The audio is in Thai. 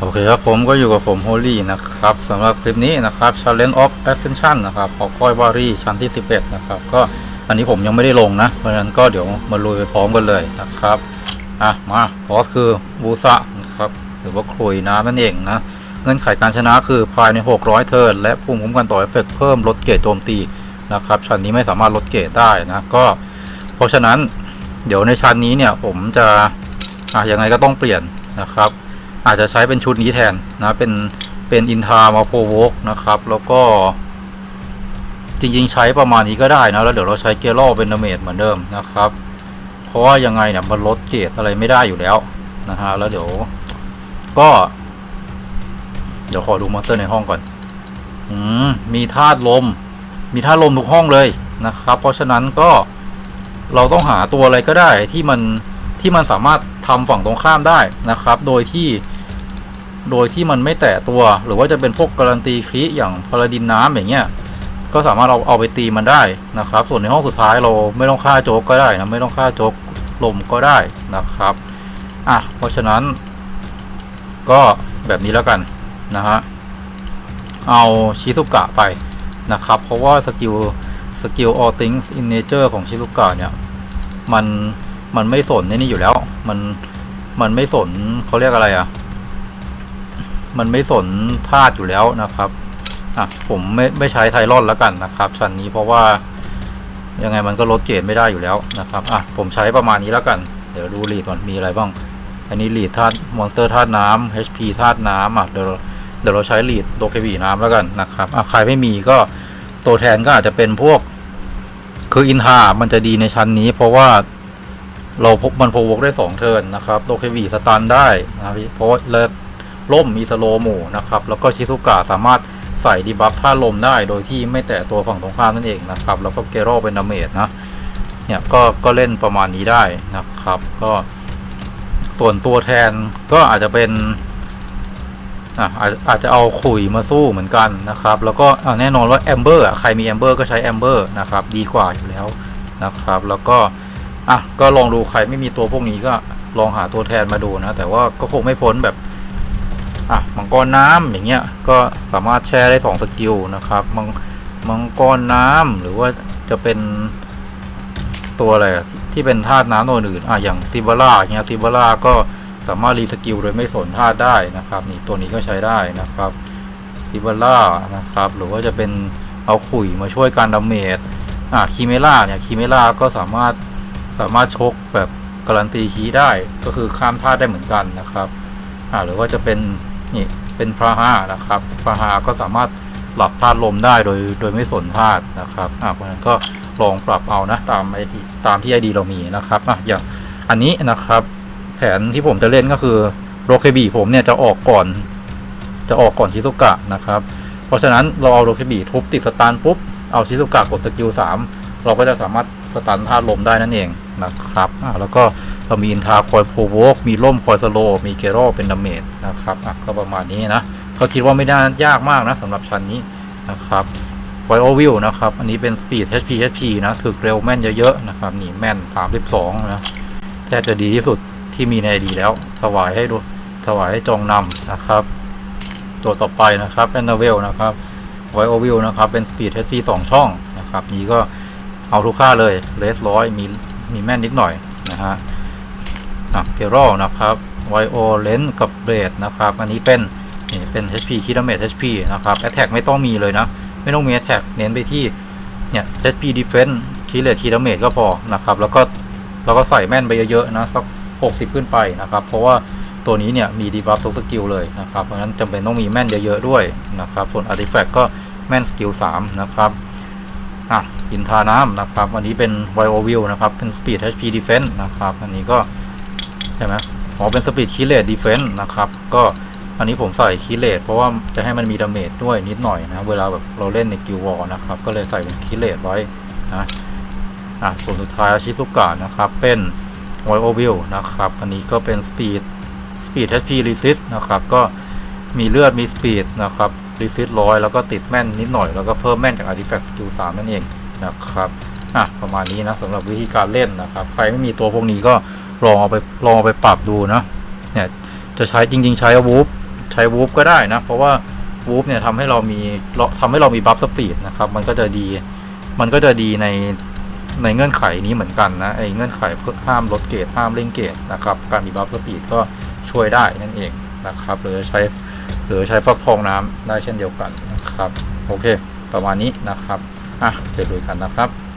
โอเคครับผมก็อยู่กับผมโฮลี่นะครับสำหรับคลิปนี้นะครับ Challenge of Ascension นะครับของก้อยวารีชั้นที่ 11 นะครับ ก็อันนี้ผมยังไม่ได้ลงนะ เพราะฉะนั้นก็เดี๋ยวมาลุยไปพร้อมกันเลยนะครับ อะ มาบอสคือบูซะนะครับหรือว่าคลุยน้ำนั่นเองนะ เงื่อนไขการชนะคือภายใน 600 เทิร์นและภูมิคุ้มกันต่อเอฟเฟกต์เพิ่มลดเกรดโจมตีนะครับชั้นนี้ไม่สามารถลดเกรดได้นะก็ เพราะฉะนั้นเดี๋ยวในชั้นนี้เนี่ยผมจะอะยังไงก็ต้องเปลี่ยนนะครับ อาจจะใช้เป็นชุดนี้แทนนะเป็นเป็นอินทามาโพวกนะครับ แล้วก็จริงๆใช้ประมาณนี้ก็ได้นะแล้วเดี๋ยวเราใช้เกลอเป็นดาเมจเหมือนเดิมนะครับ เพราะว่ายังไงเนี่ยมันลดเกรดอะไรไม่ได้อยู่แล้วนะฮะแล้วเดี๋ยวก็ เดี๋ยวขอดูมอนสเตอร์ในห้องก่อน อืมมีธาตุลม มีธาตุลมทุกห้องเลยนะครับ เพราะฉะนั้นก็เราต้องหาตัวอะไรก็ได้ที่มัน ที่มันสามารถทำฝั่งตรงข้ามได้นะครับ โดยที่ โดยที่มันไม่แตะตัว หรือว่าจะเป็นพวกการันตีคลิอย่างพาราดินน้ำอย่างเงี้ย ก็สามารถเอาเอาไปตีมันได้นะครับ ส่วนในห้องสุดท้ายเราไม่ต้องฆ่าโจกก็ได้นะไม่ต้องฆ่าโจกลมก็ได้นะครับ อะ เพราะฉะนั้น ก็แบบนี้แล้วกันนะฮะ เอาชิซุกะไปนะครับ เพราะว่าสกิลสกิล all things in nature ของชิซุกะเนี่ย มัน มันไม่สนในนี่อยู่แล้ว มันมันไม่สนเขาเรียกอะไรอะ่ะ มันไม่สนธาตุอยู่แล้วนะครับอะผมไม่ไม่ใช้ไทรอนแล้วกันนะครับชั้นนี้เพราะว่ายังไงมันก็ลดเกรดไม่ได้อยู่แล้วนะครับอะผมใช้ประมาณนี้แล้วกัน เดี๋ยวดูลีดก่อนมีอะไรบ้าง อันนี้ลีดธาตุมอนสเตอร์ธาตุน้ำ HP ธาตุน้ำอะเดี๋ยวเดี๋ยวเราใช้ลีดโดเคบีน้ำแล้วกันนะครับอะใครไม่มีก็ตัวแทนก็อาจจะเป็นพวก คืออินทามันจะดีในชั้นนี้ เพราะว่า เราพบมันโพวกได้สองเทิร์นนะครับโดเคบีสตันได้นะครับเพราะว่าเลิศล่มมีสโลโมนะครับ แล้วก็ชิซุกะสามารถใส่ดีบัฟท่าลมได้โดยที่ไม่แตะตัวฝั่งตรงข้ามนั่นเองนะครับ แล้วก็เกโรเป็นดาเมจนะเนี่ยก็ก็เล่นประมาณนี้ได้นะครับ ก็ส่วนตัวแทนก็อาจจะเป็นอาจอาจจะเอาขุยมาสู้เหมือนกันนะครับ แล้วก็แน่นอนว่าแอมเบอร์ใครมีแอมเบอร์ก็ใช้แอมเบอร์นะครับ ดีกว่าอยู่แล้วนะครับ แล้วก็ อะก็ลองดูใครไม่มีตัวพวกนี้ก็ลองหาตัวแทนมาดูนะ แต่ว่าก็คงไม่พ้นแบบอะมังกรน้ำอย่างเงี้ยก็สามารถแชร์ได้สองสกิลนะครับมังมังกรน้ำหรือว่าจะเป็นตัวอะไรที่ที่เป็นธาตุน้ำตัวอื่นอะอย่างซิบาร่าเงี้ยซิบาร่าก็สามารถรีสกิลโดยไม่สนธาตุได้นะครับ นี่ตัวนี้ก็ใช้ได้นะครับซิบาร่านะครับ หรือว่าจะเป็นเอาขุยมาช่วยการดาเมจอะคีเมล่าเนี่ยคีเมล่าก็สามารถ สามารถชกแบบการันตีคีได้ก็คือข้ามธาตุได้เหมือนกันนะครับอ่าหรือว่าจะเป็นนี่เป็นพระห้านะครับพระหาก็สามารถหลับธาตุลมได้โดยโดยไม่สนธาตุนะครับอ่าเพราะฉะนั้นก็ลองปรับเอานะตามไอดีตามที่ไอดีเรามีนะครับอะอย่างอันนี้นะครับ แผนที่ผมจะเล่นก็คือโรเคบีผมเนี่ยจะออกก่อน จะออกก่อนชิซุกะนะครับ เพราะฉะนั้นเราเอาโรเคบีทุบติดสตาร์ปุ๊บเอาชิซุกะกดสกิลสามเราก็จะสามารถสตันธาตุลมได้นั่นเอง นะครับอะแล้วก็เรามีอินทาคอยโพโวกมีล่มคอยสโล มีเกโรเป็นดาเมจนะครับอะก็ประมาณนี้นะก็คิดว่าไม่ได้ยากมากนะสำหรับชั้นนี้นะครับไวโอวิลนะครับ อันนี้เป็นสปีด HP HP นะถึกเร็วแม่นเยอะๆนะครับนี่แม่น 32 นะแทบจะดีที่สุดที่มีในดีแล้ว ถวายให้ดูถวายให้จองนำนะครับ ตัวต่อไปนะครับแอนนาเวลนะครับไวโอวิลนะครับ เป็นสปีด HP 2 ช่องนะครับ นี้ก็เอาทุกค่าเลยเลสร้อยมี มีแม่นนิดหน่อยนะฮะอะเกโรนะครับไวโอเลนกับเบรดนะครับ อันนี้เป็นนี่เป็น HP คิดเมจ HP นะครับ Attack ไม่ต้องมีเลยนะ ไม่ต้องมี Attack เน้นไปที่เนี่ย HP Defense คิดเลทคิดเมจก็พอนะครับ แล้วก็แล้วก็ใส่แม่นไปเยอะๆนะสัก 60 ขึ้นไปนะครับ เพราะว่าตัวนี้เนี่ยมีดีบัฟทุกสกิลเลยนะครับ เพราะฉะนั้นจำเป็นต้องมีแม่นเยอะๆด้วยนะครับ ส่วน Artifact ก็แม่นสกิล3นะครับ อินทาน้ำนะครับ อันนี้เป็นไวโอวิลนะครับ เป็น Speed HP Defense นะครับ อันนี้ก็ใช่ไหมอ๋อเป็น Speed k i l l a t Defense นะครับ ก็อันนี้ผมใส่คิเลตเพราะว่าจะให้มันมีดาเมจด้วยนิดหน่อยนะ เวลาแบบเราเล่นในกิลวอลนะครับ ก็เลยใส่เป็นคิเลตไว้นะอะส่วนสุดท้ายชิซุกะนะครับ เป็นไวโอวิลนะครับ อันนี้ก็เป็นสปีดสปีด HP resist นะครับ ก็มีเลือดมีสปีดนะครับ resist ร้อยแล้วก็ติดแม่นนิดหน่อยแล้วก็เพิ่มแม่นจาก artifact skill 3 นั่นเอง นะครับอะประมาณนี้นะสำหรับวิธีการเล่นนะครับ ใครไม่มีตัวพวกนี้ก็ลองเอาไปลองเอาไปปรับดูนะเนี่ยจะใช้จริง ๆ ใช้วูฟใช้วูฟก็ได้นะ เพราะว่าวูฟเนี่ยทำให้เรามีเราทำให้เรามีบัฟสปีดนะครับ มันก็จะดีมันก็จะดีในในเงื่อนไขนี้เหมือนกันนะไอ้เงื่อนไขเพื่อห้ามลดเกรดห้ามเร่งเกรดนะครับ การมีบัฟสปีดก็ช่วยได้นั่นเองนะครับ หรือใช้หรือใช้ฟักทองน้ำได้เช่นเดียวกันนะครับ โอเค ประมาณนี้นะครับ อะเดี๋ยวดูกันนะครับ